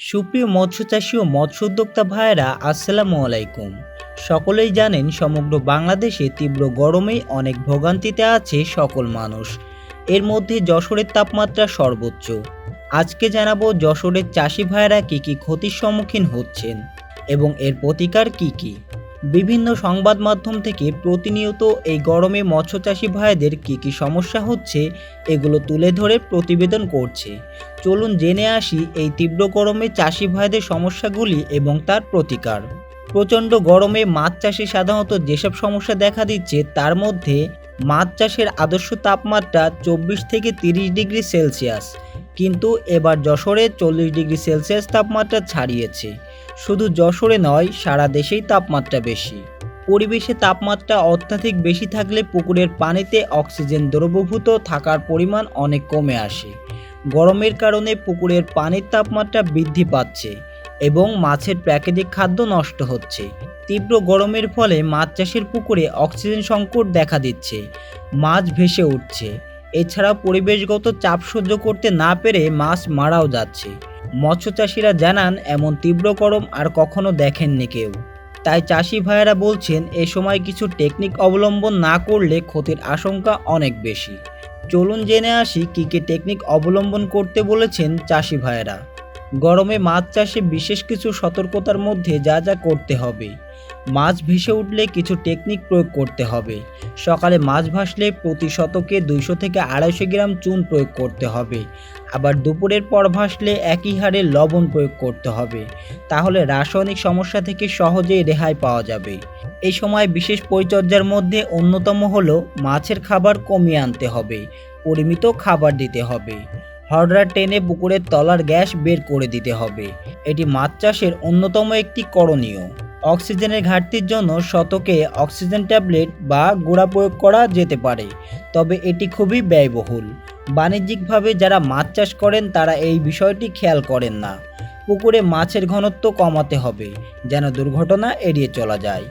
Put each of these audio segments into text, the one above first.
সুপ্রিয় মৎস্য চাষী ও মৎস্য উদ্যোক্তা ভাইয়েরা, আসসালামু আলাইকুম। সকলেই জানেন সমগ্র বাংলাদেশে তীব্র গরমে অনেক ভোগান্তিতে আছে সকল মানুষ। এর মধ্যে যশোরের তাপমাত্রা সর্বোচ্চ। আজকে জানাব যশোরের চাষি ভাইয়েরা কী কী ক্ষতির সম্মুখীন হচ্ছেন এবং এর প্রতিকার কী কী। বিভিন্ন সংবাদ মাধ্যম থেকে প্রতিনিয়ত এই গরমে মৎস্য চাষি ভাইদের কী কী সমস্যা হচ্ছে, এগুলো তুলে ধরে প্রতিবেদন করছে। চলুন জেনে আসি এই তীব্র গরমে চাষি ভাইদের সমস্যাগুলি এবং তার প্রতিকার। প্রচণ্ড গরমে মাছ চাষে সাধারণত যেসব সমস্যা দেখা দিচ্ছে, তার মধ্যে মাছ চাষের আদর্শ তাপমাত্রা চব্বিশ থেকে তিরিশ ডিগ্রি সেলসিয়াস, কিন্তু এবার যশোরে চল্লিশ ডিগ্রি সেলসিয়াস তাপমাত্রা ছাড়িয়েছে। শুধু যশোরে নয়, সারা দেশেই তাপমাত্রা বেশি। পরিবেশে তাপমাত্রা অত্যাধিক বেশি থাকলে পুকুরের পানিতে অক্সিজেন দ্রবভূত থাকার পরিমাণ অনেক কমে আসে। গরমের কারণে পুকুরের পানির তাপমাত্রা বৃদ্ধি পাচ্ছে এবং মাছের প্রাকৃতিক খাদ্য নষ্ট হচ্ছে। তীব্র গরমের ফলে মাছ চাষের পুকুরে অক্সিজেন সংকট দেখা দিচ্ছে, মাছ ভেসে উঠছে। এছাড়া পরিবেশগত চাপ সহ্য করতে না পেরে মাছ মারাও যাচ্ছে। মৎস্য চাষিরা জানান, এমন তীব্র গরম আর কখনো দেখেননি কেউ। তাই চাষি ভাইয়েরা বলছেন, এ সময় কিছু টেকনিক অবলম্বন না করলে ক্ষতির আশঙ্কা অনেক বেশি। চলুন জেনে আসি কী কী টেকনিক অবলম্বন করতে বলেছেন চাষি ভাইয়েরা। গরমে মাছ চাষে বিশেষ কিছু সতর্কতার মধ্যে যা যা করতে হবে। মাছ ভেসে উঠলে কিছু টেকনিক প্রয়োগ করতে হবে। সকালে মাছ ভাসলে প্রতি শতকে দুইশো থেকে আড়াইশো গ্রাম চুন প্রয়োগ করতে হবে। আবার দুপুরের পর ভাসলে একই হারে লবণ প্রয়োগ করতে হবে। তাহলে রাসায়নিক সমস্যা থেকে সহজেই রেহাই পাওয়া যাবে। এই সময় বিশেষ পরিচর্যার মধ্যে অন্যতম হলো মাছের খাবার কমিয়ে আনতে হবে। পরিমিত খাবার দিতে হবে। হরডা টেনে পুকুরের তলার গ্যাস বের করে দিতে হবে। এটি মাছ চাষের অন্যতম একটি করণীয়। অক্সিজেনের ঘাটতির জন্য শতকে অক্সিজেন ট্যাবলেট বা গুঁড়া প্রয়োগ করা যেতে পারে, তবে এটি খুবই ব্যয়বহুল। বাণিজ্যিকভাবে যারা মাছ চাষ করেন, তারা এই বিষয়টি খেয়াল করেন না। পুকুরে মাছের ঘনত্ব কমাতে হবে, যেন দুর্ঘটনা এড়িয়ে চলা যায়।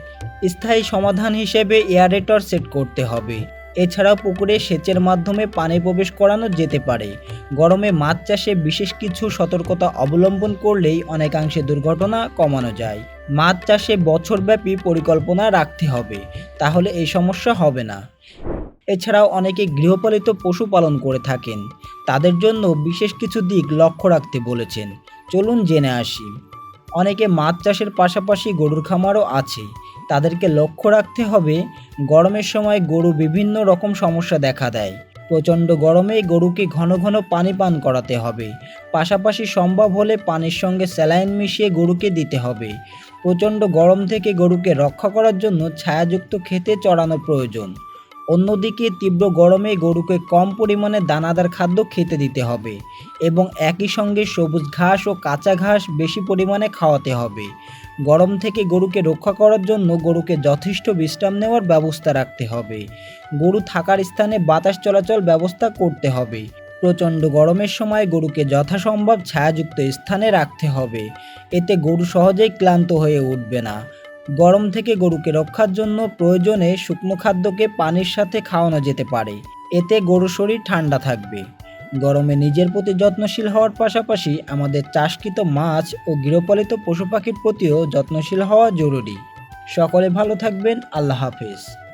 স্থায়ী সমাধান হিসেবে এয়ারেটর সেট করতে হবে। এছাড়াও পুকুরে সেচের মাধ্যমে পানি প্রবেশ করানো যেতে পারে। গরমে মাছ চাষে বিশেষ কিছু সতর্কতা অবলম্বন করলেই অনেকাংশে দুর্ঘটনা কমানো যায়। মাছ চাষে বছরব্যাপী পরিকল্পনা রাখতে হবে, তাহলে এই সমস্যা হবে না। এছাড়াও অনেকে গৃহপালিত পশু পালন করে থাকেন, তাদের জন্য বিশেষ কিছু দিক লক্ষ্য রাখতে বলেছেন। চলুন জেনে আসি। অনেকে মাছ চাষের পাশাপাশি গরুর খামারও আছে। তাদেরকে লক্ষ্য রাখতে হবে, গরমের সময় গরু বিভিন্ন রকম সমস্যা দেখা দেয়। প্রচণ্ড গরমে গরুকে ঘন ঘন পানি পান করাতে হবে। পাশাপাশি সম্ভব হলে পানির সঙ্গে স্যালাইন মিশিয়ে গরুকে দিতে হবে। প্রচণ্ড গরম থেকে গরুকে রক্ষা করার জন্য ছায়াযুক্ত খেতে চড়ানো প্রয়োজন। অন্যদিকে তীব্র গরমে গরুকে কম পরিমাণে দানাদার খাদ্য খেতে দিতে হবে এবং একই সঙ্গে সবুজ ঘাস ও কাঁচা ঘাস বেশি পরিমাণে খাওয়াতে হবে। গরম থেকে গরুকে রক্ষা করার জন্য গরুকে যথেষ্ট বিশ্রাম নেওয়ার ব্যবস্থা রাখতে হবে। গরু থাকার স্থানে বাতাস চলাচল ব্যবস্থা করতে হবে। প্রচণ্ড গরমের সময় গরুকে যথাসম্ভব ছায়াযুক্ত স্থানে রাখতে হবে। এতে গরু সহজেই ক্লান্ত হয়ে উঠবে না। গরম থেকে গরুকে রক্ষার জন্য প্রয়োজনে শুকনো খাদ্যকে পানির সাথে খাওয়ানো যেতে পারে। এতে গরু শরীর ঠান্ডা থাকবে। গরমে নিজের প্রতি যত্নশীল হওয়ার পাশাপাশি আমাদের চাষকৃত মাছ ও গৃহপালিত পশু পাখির প্রতিও যত্নশীল হওয়া জরুরি। সকলে ভালো থাকবেন। আল্লাহ হাফেজ।